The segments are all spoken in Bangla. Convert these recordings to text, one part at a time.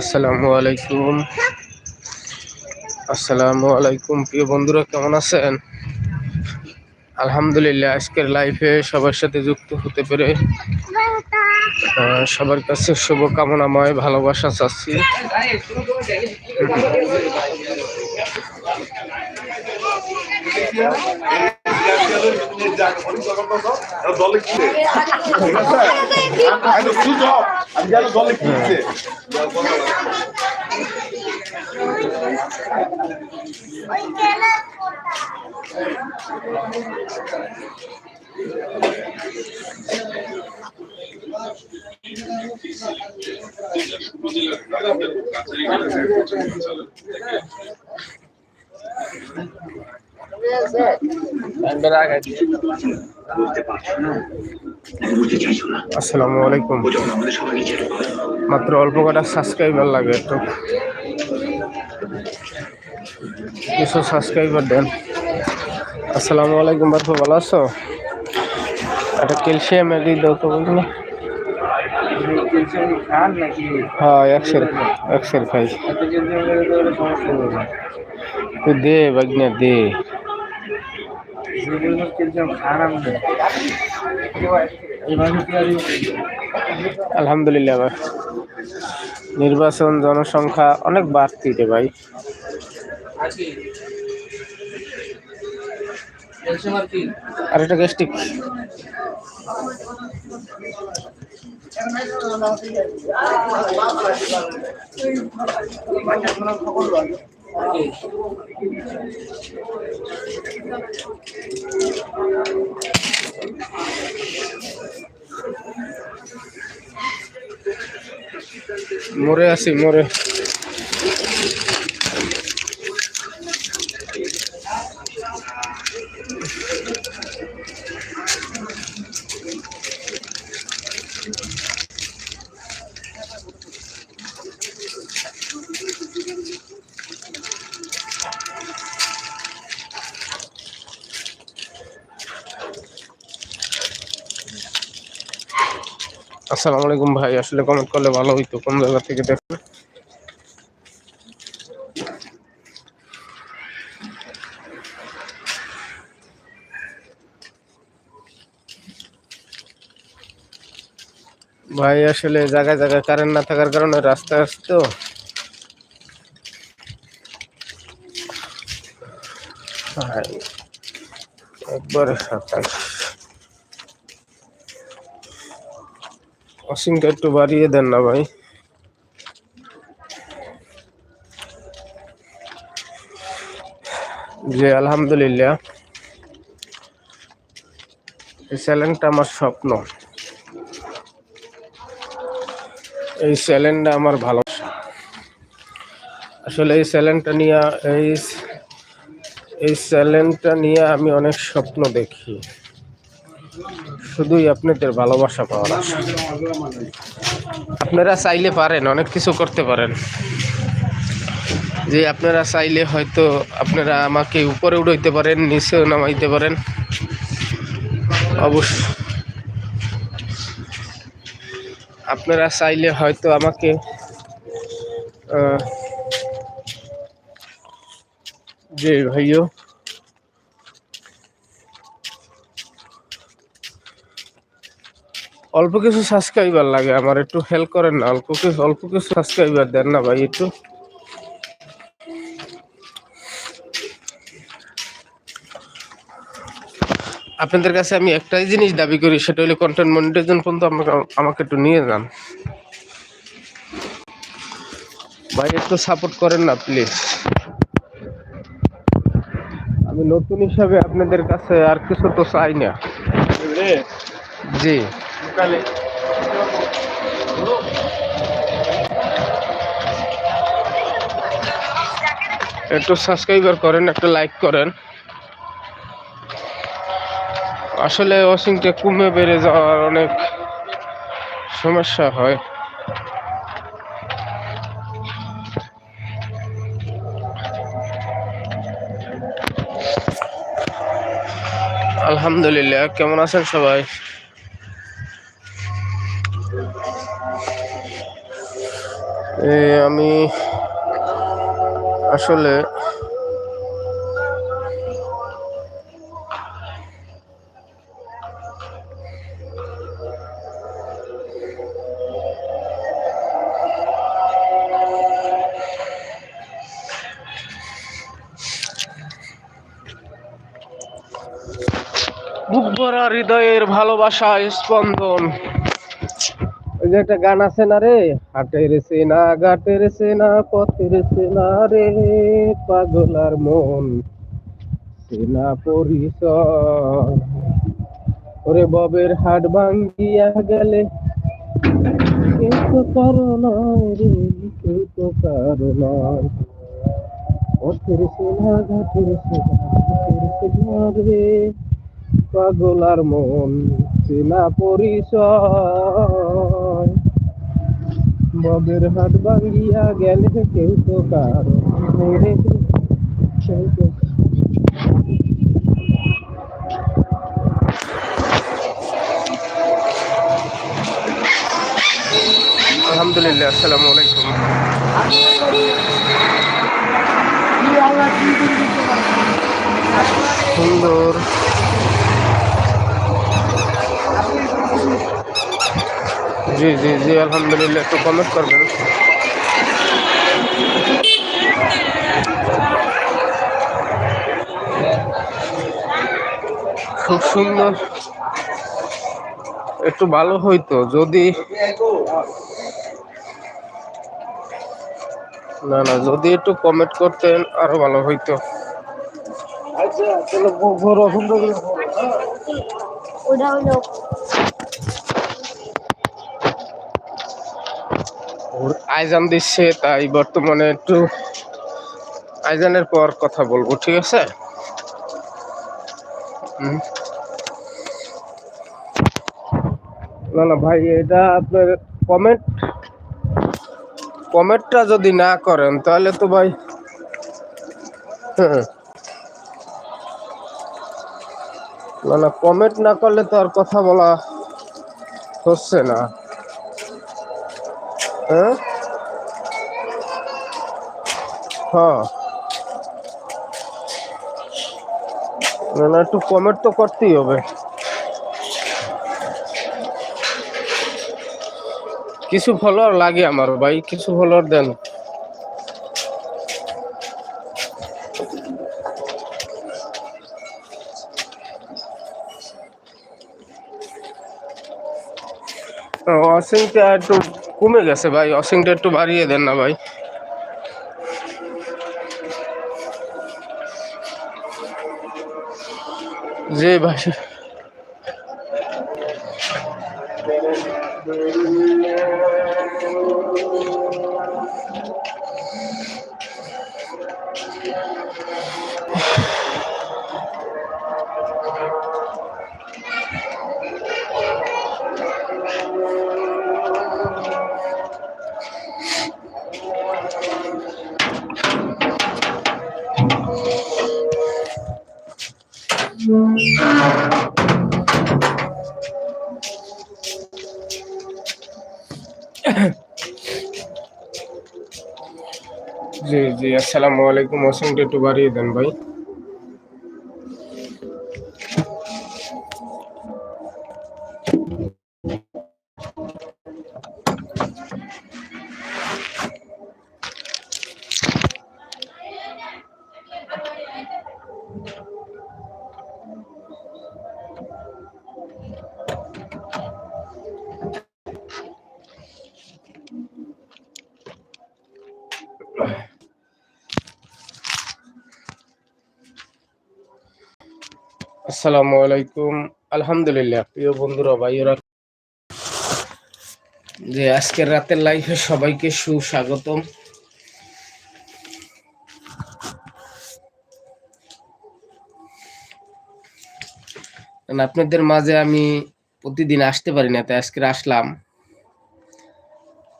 আসসালামু আলাইকুম। আসসালামু আলাইকুম, প্রিয় বন্ধুরা, কেমন আছেন? আলহামদুলিল্লাহ, আজকের লাইফে সবার সাথে যুক্ত হতে পেরে সবার কাছে শুভকামনাময় ভালোবাসা চাচ্ছি। দলে কিনে সুযোগ আমি জানো দলে কিনছে আসসালামু আলাইকুম মাত্র অল্প কটা সাবস্ক্রাইবার লাগে একটু কিছু সাবস্ক্রাইবার দেন। আসসালামু আলাইকুম বারফু ভালো আছো? একটা ক্যালসিয়াম এদি দাও তো বলছি না। খান নাকি হ্যাঁ একশের একশের খাই এত যদি আমাদের তো একটা সমস্যা হবে না। তুই দে বাগনা দে। আলহামদুলিল্লাহ ভাই। নির্বাচন জনসংখ্যা অনেক বাড়তি রে ভাই। আর কি আর একটা গ্যাস্ট্রিক। মরে আছি মরে আসসালামু আলাইকুম ভাই আসলে কমেন্ট করলে ভালো হইতো কোন জায়গা থেকে দেখেন ভাই আসলে জায়গায় জায়গায় কারেন্ট না থাকার কারণে রাস্তা আসছে তো। ভাই, একবারে সাতাশ একটু বাড়িয়ে দেন না ভাই। যে আলহামদুলিল্লাহ। এই চ্যালেঞ্জটা আমার স্বপ্ন। এই চ্যালেঞ্জটা আমার ভালোবাসা আসলে এই চ্যালেঞ্জটা নিয়ে, এই এই চ্যালেঞ্জটা নিয়ে আমি অনেক স্বপ্ন দেখি। শুধুই আপনাদের ভালোবাসা পাওয়ার আশা। আপনারা চাইলে পারেন, অনেক কিছু করতে পারেন। যে আপনারা চাইলে হয়তো আপনারা আমাকে উপরে উঠাইতে পারেন নিচেও নামাইতে পারেন। অবশ্য আপনারা চাইলে হয়তো আমাকে যে ভাইও অল্প কিছু সাবস্ক্রাইবার লাগে আমার একটু হেল্প করেন না অল্প কিছু অল্প কিছু সাবস্ক্রাইবার দেন না ভাই একটু। আপনাদের কাছে আমি একটাই জিনিস দাবি করি সেটা হলো কন্টেন্ট মনিটাইজেশন পর্যন্ত আমাকে আমাকে একটু নিয়ে যান। ভাই একটু সাপোর্ট করেন না প্লিজ আমি নতুন হিসাবে আপনাদের কাছে আর কিছু তো চাই না। জি। একটু সাবস্ক্রাইবার করেন, একটু লাইক করেন। আসলে অসিংটা কমে বেড়ে যাওয়ার অনেক সমস্যা হয়। আলহামদুলিল্লাহ, কেমন আছেন সবাই? আমি আসলে বুক ভরা হৃদয়ের ভালোবাসা স্পন্দন। যে একটা গান আছে না রে? হাটের সেনা, ঘাটের সেনা, পথের সেনা রে, পাগলার মন। সেনা পরিচয় ওরে ববের হাট ভাঙ্গিয়া গেলে কেউ তো কারও নয় রে, কেউ তো কারও নয় পথের সেনা, ঘাটের সেনা, পথের পাগলার মন। চেনা পরিচয়। ববের হাট ভাঙ্গিয়া গেলে কেউ তো কারও আলহামদুলিল্লাহ আসসালামু আলাইকুম। সুন্দর। জি জি জি আলহামদুলিল্লাহ একটু কমেন্ট করবেন। খুব সুন্দর। একটু ভালো হইতো যদি না না যদি একটু কমেন্ট করতেন আরও ভালো হইতো। আচ্ছা তাহলে বড় ওটা হলো ওর আইজান দিচ্ছে তাই বর্তমানে একটু আইজানের পর কথা বলব, ঠিক আছে? না না, ভাই, এটা আপনার কমেন্ট কমেন্টটা যদি না করেন, তাহলে তো ভাই হ্যাঁ। না না কমেন্ট না করলে তো আর কথা বলা হচ্ছে না। হ্যাঁ? হ্যাঁ। না না একটু কমেন্ট তো করতেই হবে। কিছু ফলোয়ার লাগে আমার ভাই কিছু ফলোয়ার দেন। অসিংটা একটু কমে গেছে ভাই অসিংটা একটু বাড়িয়ে দেন না ভাই। যে ভাই। জি জি আসসালামু আলাইকুম অসিংটা একটু বাড়িয়ে দেন ভাই। আসসালামু আলাইকুম। আলহামদুলিল্লাহ, প্রিয় বন্ধুরা, ভাইয়েরা। যে আজকের রাতের লাইফে সবাইকে সুস্বাগতম। আপনাদের মাঝে আমি প্রতিদিন আসতে পারি না, তাই আজকে আসলাম।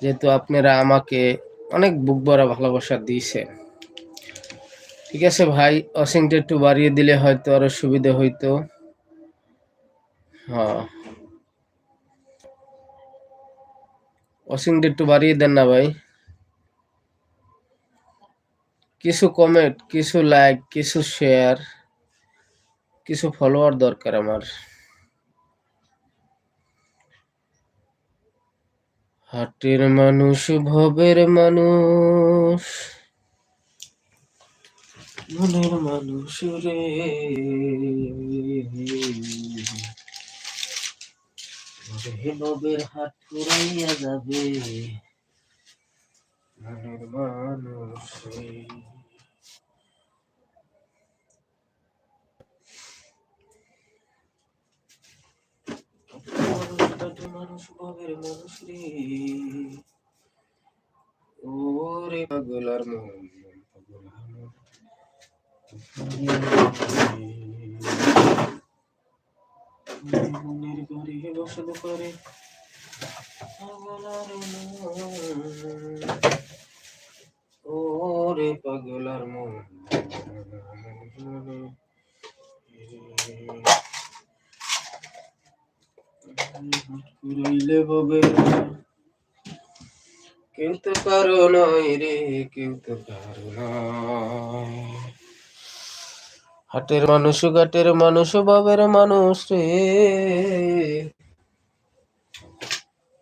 যেহেতু আপনারা আমাকে অনেক বুক ভরা ভালোবাসা দিয়েছেন। ঠিক আছে ভাই, অসিংটা একটু বাড়িয়ে দিলে হয়তো আরও সুবিধা হইতো। হ্যাঁ ওয়াশিংটা একটু বাড়িয়ে দেন না ভাই। কিছু কমেন্ট কিছু লাইক কিছু শেয়ার কিছু ফলোয়ার দরকার আমার। হাটের মানুষ ভবের মানুষ। মনের মানুষ রে নবের হাট ফুরাইয়া যাবে মনের মানুষ মানুষ ভবের মানুষ রে পাগলার মন পাগলার। মন মনের করে ওরে পাগলার মন কেউ তো কারও নয় রে কেউ তো কারও নয়। হাটের মানুষ, ঘাটের মানুষ, বাবের মানুষ রে।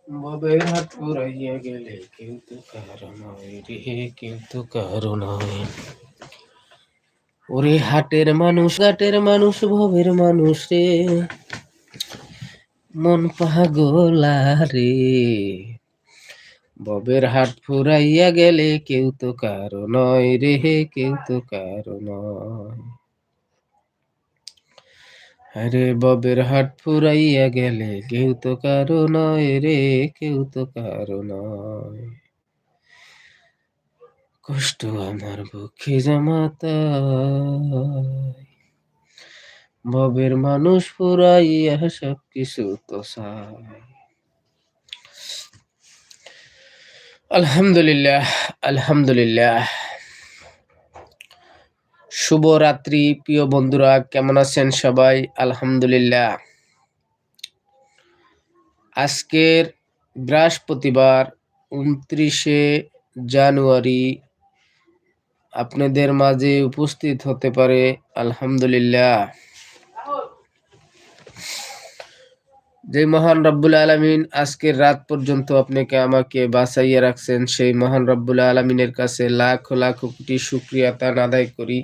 বাবের হাত পুরাইয়া গেলে কেউ তো কারও নয় রে কেউ তো কারও নয়। ওরে হাটের মানুষ, ঘাটের মানুষ ভবের মানুষ রে। মন পাগলা রে। ববের হাট ফুরাইয়া গেলে কেউ তো কারও নয় রে কেউ তো কারও নয়। আরে ববের হাট ফুরাইয়া গেলে কেউ তো কারও নয় রে, কেউ তো কারও নয়। কষ্ট আমার বুকে জামাতায় ববের মানুষ ফুরাইয়া সব কিছু তো চায় আলহামদুলিল্লাহ আলহামদুলিল্লাহ। শুভ রাত্রি প্রিয় বন্ধুরা, কেমন আছেন সবাই? আলহামদুলিল্লাহ। আজকের বৃহস্পতিবার, উনত্রিশে জানুয়ারি, আপনাদের মাঝে উপস্থিত হতে পারে আলহামদুলিল্লাহ। যে মহান রব্বুল আলমিন আজকের রাত পর্যন্ত আপনাকে আমাকে বাঁচাইয়া রাখছেন, সেই মহান রব্বুল আলমিনের কাছে লাখ লাখ কোটি শুক্রিয়া তান আদায় করি।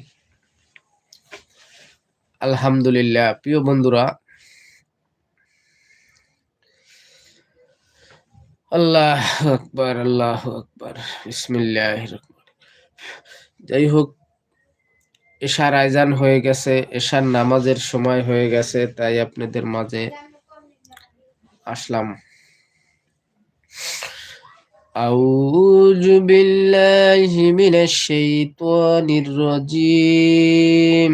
আলহামদুলিল্লাহ প্রিয় বন্ধুরা আল্লাহ আকবার আল্লাহ আকবার বিসমিল্লাহ যাই হোক এশার আয়োজন হয়ে গেছে এশার নামাজের সময় হয়ে গেছে তাই আপনাদের মাঝে আসলাম أعوذ بالله من الشيطان الرجيم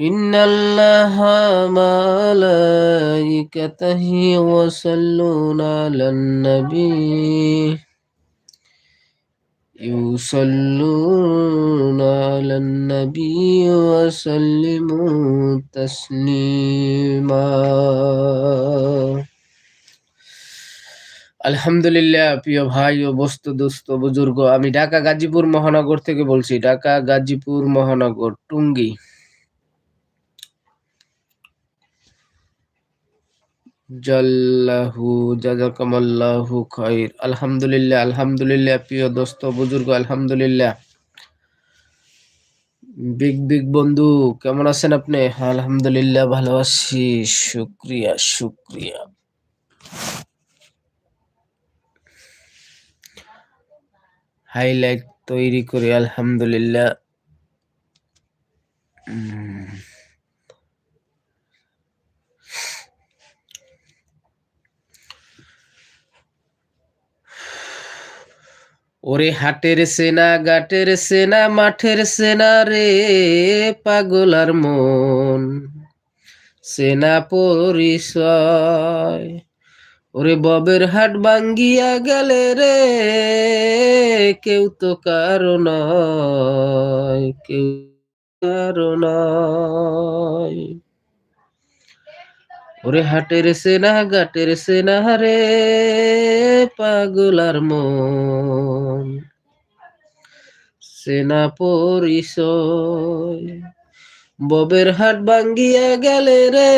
إن الله ملائكته يصلون على النبي يصلون على النبي وسلموا تسليما আলহামদুলিল্লাহ প্রিয় ভাই ও বস্তু দুস্থ বুজুর্গ আমি ঢাকা গাজীপুর মহানগর থেকে বলছি ঢাকা গাজীপুর মহানগর টুঙ্গি জাল্লাহু, জাজাকামাল্লাহু খাইর। আলহামদুলিল্লাহ আলহামদুলিল্লাহ, প্রিয় দোস্ত, বুজুর্গ, আলহামদুলিল্লাহ। বিগ বিগ বন্ধু, কেমন আছেন আপনি? আলহামদুলিল্লাহ, ভালো আছি। শুক্রিয়া শুক্রিয়া। হাইলাইট তৈরি করি, আলহামদুলিল্লাহ। ওরে হাটের সেনা গাটের সেনা, মাঠের সেনা রে, পাগলার মন। সেনা পরিচয়। ওরে ববের হাট ভাঙ্গিয়া গেলে রে, কেউ তো কারও নয়, কেউ কারও নয়। ওরে হাটের সেনা গাটের সেনা রে, পাগলার মন। সেনা পরিচয়, ববের হাট ভাঙ্গিয়া গেলে রে,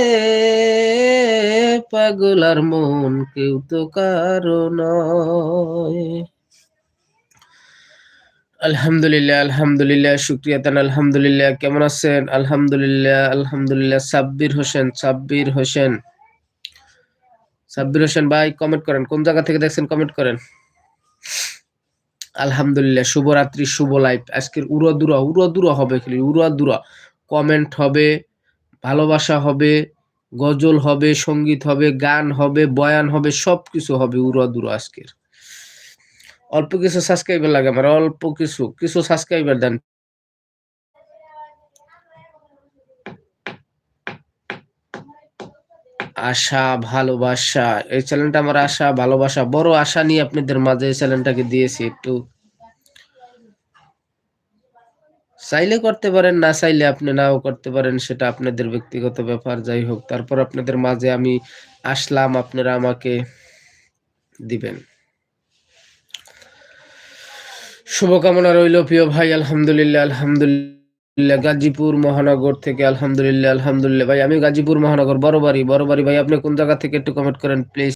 পাগলার মন কেউ তো কারণ আলহামদুলিল্লাহ আলহামদুলিল্লাহ, শুক্রিয়া তান আলহামদুলিল্লাহ, কেমন আছেন? আলহামদুলিল্লাহ আলহামদুলিল্লাহ, সাব্বির হোসেন সাব্বির হোসেন। সাব্বির হোসেন ভাই কমেন্ট করেন, কোন জায়গা থেকে দেখছেন কমেন্ট করেন। আলহামদুলিল্লাহ, শুভরাত্রি, শুভ লাইফ আজকের উড়াদুরা উড়াদুরা হবে খালি উড়াদুরা কমেন্ট হবে, ভালোবাসা হবে, গজল হবে, সংগীত হবে, গান হবে, বয়ান হবে, সবকিছু হবে উড়াদুরা আজকের। অল্প কিছু সাবস্ক্রাইবার লাগে আমার, অল্প কিছু কিছু সাবস্ক্রাইবার দেন। আশা, ভালোবাসা, এই চ্যানেলটা আমার আশা, ভালোবাসা, বড় আশা নিয়ে আপনাদের মাঝে এই চ্যানেলটাকে দিয়েছি একটু। চাইলে করতে পারেন, না চাইলে আপনি নাও করতে পারেন, সেটা আপনাদের ব্যক্তিগত ব্যাপার, যাই হোক। তারপর আপনাদের মাঝে আমি আসলাম, আপনারা আমাকে দিবেন। শুভকামনা রইল, প্রিয় ভাই, আলহামদুলিল্লাহ আলহামদুলিল্লাহ। গাজীপুর মহানগর থেকে আলহামদুলিল্লাহ আলহামদুলিল্লাহ। ভাই আমি গাজীপুর মহানগর, বড় বাড়ি বড় বাড়ি। ভাই, আপনি কোন জায়গা থেকে একটু কমেন্ট করেন প্লিজ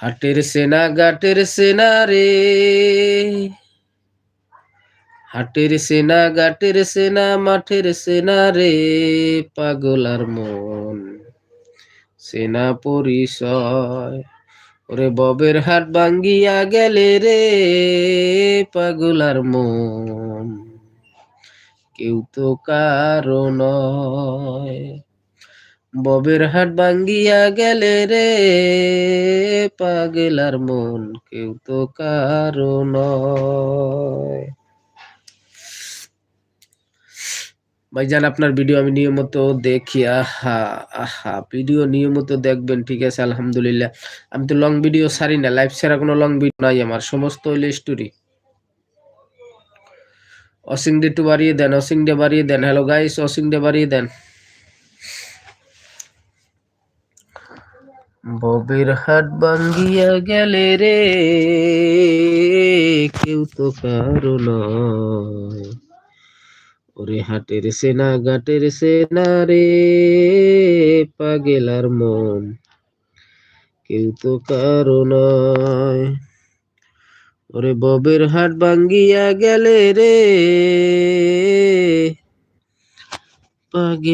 হাটের সেনা গাটের সেনা রে। হাটের সেনা গাটের সেনা, মাঠের সেনা রে। পাগলার মন, সেনা পরিচয়। ওরে ববের হাট ভাঙ্গিয়া গেলে রে পাগলার মন। কেউ তো কারও নয়। ববের হাট ভাঙ্গিয়া গেলে রে পাগলার মন। কেউ তো কারও নয়। ভাইজান, আপনার ভিডিও আমি নিয়মিত দেখি। আহা আহা ভিডিও নিয়মিত দেখবেন, ঠিক আছে? আলহামদুলিল্লাহ। আমি তো লং ভিডিও সারি না লাইভ ছাড়া কোনো লং ভিডিও নাই আমার, সমস্ত হইলে স্টোরি অসিং ডে টু বাড়িয়ে দেন অসিং ডে বাড়িয়ে দেন। হ্যালো গাইস অসিং ডে বাড়িয়ে দেন। ববের হাট ভাঙ্গিয়া গেলে রে, কেউ তো কারও নয়। ওরে হাটের সেনা গাটের সেনা রে, পাগেলার মন। কেউ তো কারও নয়। ওরে ববের হাট ভাঙ্গিয়া গেলে রে পাগে